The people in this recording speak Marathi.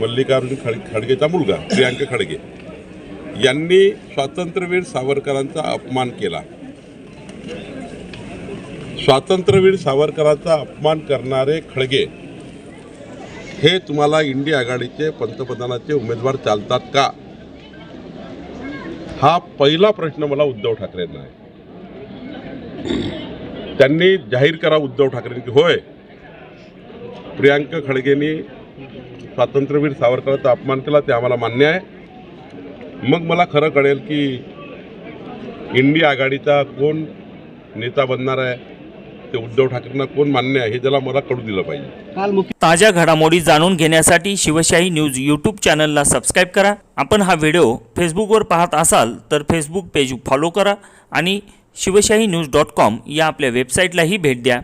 मल्लिकार्जुन खड खडगेचा मुलगा प्रियांक खडगे. यांनी स्वातंत्र्यवीर सावरकरांचा अपमान केला. स्वातंत्र्यवीर सावरकरांचा अपमान करणारे खडगे हे तुम्हाला इंडिया आघाडीचे पंतप्रधानाचे उमेदवार चालतात का? हा पहिला प्रश्न मला उद्धव ठाकरेंना आहे. त्यांनी जाहीर करा उद्धव ठाकरेंनी की होय प्रियांक खडगेंनी स्वातंत्र्यवीर सावरकरांचा अपमान केला ते आम्हाला मान्य आहे. मग मला खरं कळेल की इंडिया आघाडीचा कोण नेता बनणार आहे ते उद्धव ठाकरेंना कोण मान्य आहे हे त्याला मला कळू दिलं पाहिजे. ताज्या घडामोडी जाणून घेण्यासाठी शिवशाही न्यूज यूट्यूब चॅनलला सबस्क्राईब करा. आपण हा व्हिडिओ फेसबुकवर पाहत असाल तर फेसबुक पेज फॉलो करा आणि शिवशाही न्यूज डॉट कॉम या आपल्या वेबसाईटलाही भेट द्या.